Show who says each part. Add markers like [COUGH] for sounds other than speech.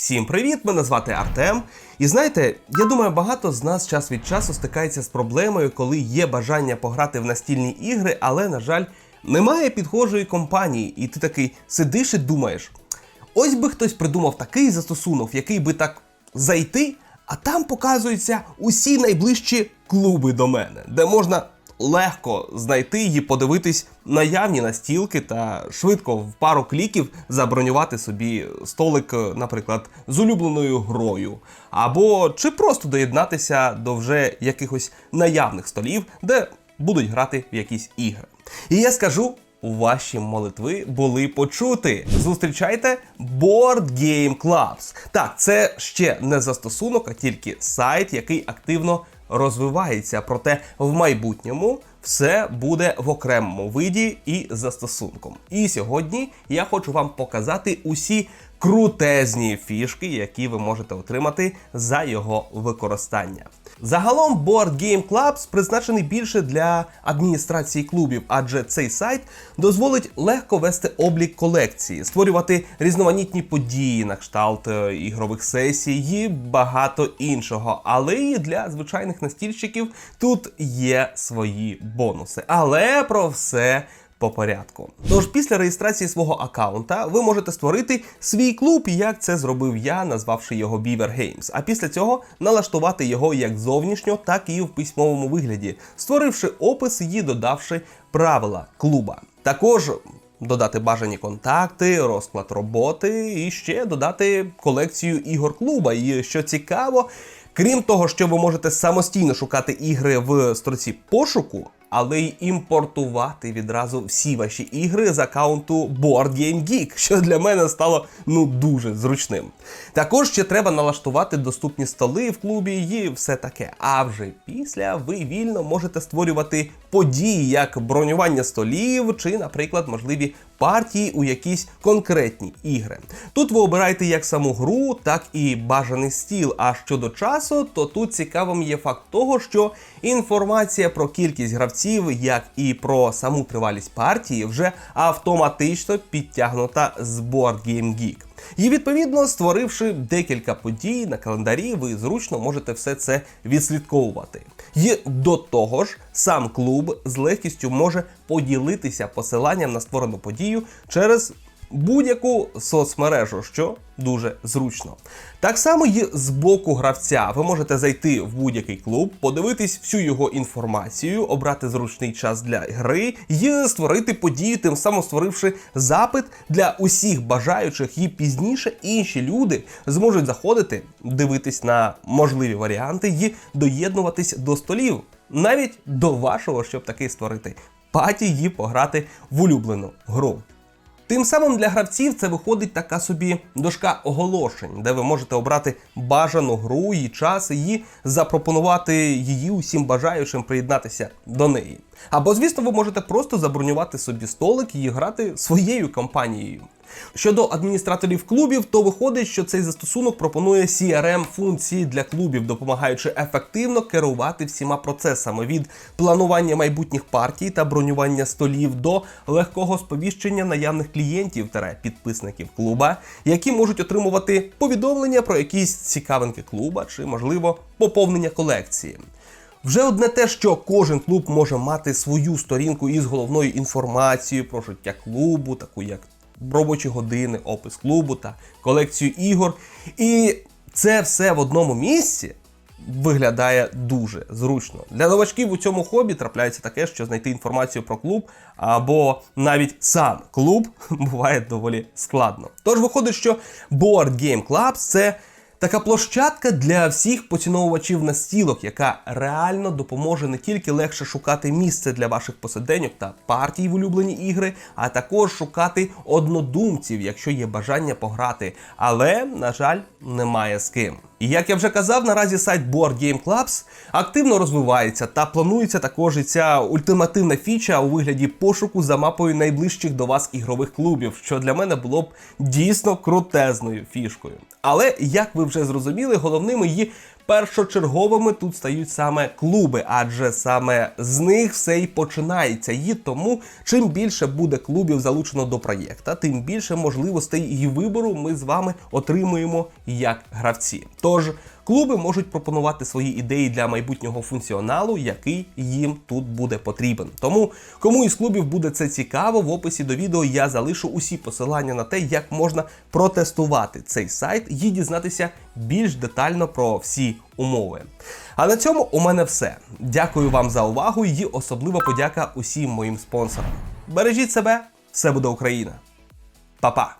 Speaker 1: Всім привіт! Мене звати Артем. І знаєте, я думаю, багато з нас час від часу стикається з проблемою, коли є бажання пограти в настільні ігри, але, на жаль, немає підхожої компанії, і ти такий сидиш і думаєш: ось би хтось придумав такий застосунок, який би так зайти, а там показуються усі найближчі клуби до мене, де можна легко знайти і подивитись наявні настілки та швидко в пару кліків забронювати собі столик, наприклад, з улюбленою грою, або чи просто доєднатися до вже якихось наявних столів, де будуть грати в якісь ігри. І я скажу. Ваші молитви були почути. Зустрічайте Board Game Clubs. Так, це ще не застосунок, а тільки сайт, який активно розвивається. Проте в майбутньому все буде в окремому виді і застосунком. І сьогодні я хочу вам показати усі крутезні фішки, які ви можете отримати за його використання. Загалом Board Game Clubs призначений більше для адміністрації клубів, адже цей сайт дозволить легко вести облік колекції, створювати різноманітні події на кшталт е, ігрових сесій і багато іншого. Але і для звичайних настільщиків тут є свої бонуси. Але про все по порядку. Тож після реєстрації свого аккаунта ви можете створити свій клуб, як це зробив я, назвавши його Beaver Games. А після цього налаштувати його як зовнішньо, так і в письмовому вигляді, створивши опис і додавши правила клуба. Також додати бажані контакти, розклад роботи і ще додати колекцію ігор клуба. І що цікаво, крім того, що ви можете самостійно шукати ігри в строці пошуку але й імпортувати відразу всі ваші ігри з аккаунту Board Game Geek, що для мене стало ну дуже зручним. Також ще треба налаштувати доступні столи в клубі і все таке. А вже після ви вільно можете створювати події, як бронювання столів, чи, наприклад, можливі партії у якісь конкретні ігри. Тут ви обираєте як саму гру, так і бажаний стіл. А щодо часу, то тут цікавим є факт того, що інформація про кількість гравців, як і про саму тривалість партії, вже автоматично підтягнута з Board Game Geek. І відповідно, створивши декілька подій на календарі, ви зручно можете все це відслідковувати. І до того ж, сам клуб з легкістю може поділитися посиланням на створену подію через будь-яку соцмережу, що дуже зручно. Так само і з боку гравця. Ви можете зайти в будь-який клуб, подивитись всю його інформацію, обрати зручний час для гри і створити подію, тим самим створивши запит для усіх бажаючих, і пізніше інші люди зможуть заходити, дивитись на можливі варіанти і доєднуватись до столів, навіть до вашого, щоб таки створити паті і пограти в улюблену гру. Тим самим для гравців це виходить така собі дошка оголошень, де ви можете обрати бажану гру і час і запропонувати її усім бажаючим приєднатися до неї. Або, звісно, ви можете просто забронювати собі столик і грати своєю компанією. Щодо адміністраторів клубів, то виходить, що цей застосунок пропонує crm функції для клубів, допомагаючи ефективно керувати всіма процесами від планування майбутніх партій та бронювання столів до легкого сповіщення наявних клієнтів та підписників клуба, які можуть отримувати повідомлення про якісь цікавинки клуба чи, можливо, поповнення колекції. Вже одне те, що кожен клуб може мати свою сторінку із головною інформацією про життя клубу, таку як робочі години, опис клубу та колекцію ігор. І це все в одному місці. Виглядає дуже зручно. Для новачків у цьому хобі трапляється таке, що знайти інформацію про клуб або навіть сам клуб [LAUGHS] буває доволі складно. Тож виходить, що Board Game Clubs – це Така площадка для всіх поціновувачів настілок, яка реально допоможе не тільки легше шукати місце для ваших посиденьок та партій в улюблені ігри, а також шукати однодумців, якщо є бажання пограти. Але, на жаль, немає з ким. І як я вже казав, наразі сайт Board Game Clubs активно розвивається та планується також і ця ультимативна фіча у вигляді пошуку за мапою найближчих до вас ігрових клубів, що для мене було б дійсно крутезною фішкою. Але як ви вже зрозуміли, головним її першочерговими тут стають саме клуби, адже саме з них все й починається. І тому чим більше буде клубів залучено до проєкта, тим більше можливостей і вибору ми з вами отримуємо як гравці. Тож клуби можуть пропонувати свої ідеї для майбутнього функціоналу, який їм тут буде потрібен. Тому кому із клубів буде це цікаво, в описі до відео я залишу усі посилання на те, як можна протестувати цей сайт і дізнатися більш детально про всі умови. А на цьому у мене все. Дякую вам за увагу і особлива подяка усім моїм спонсорам. Бережіть себе, все буде Україна. Па-па!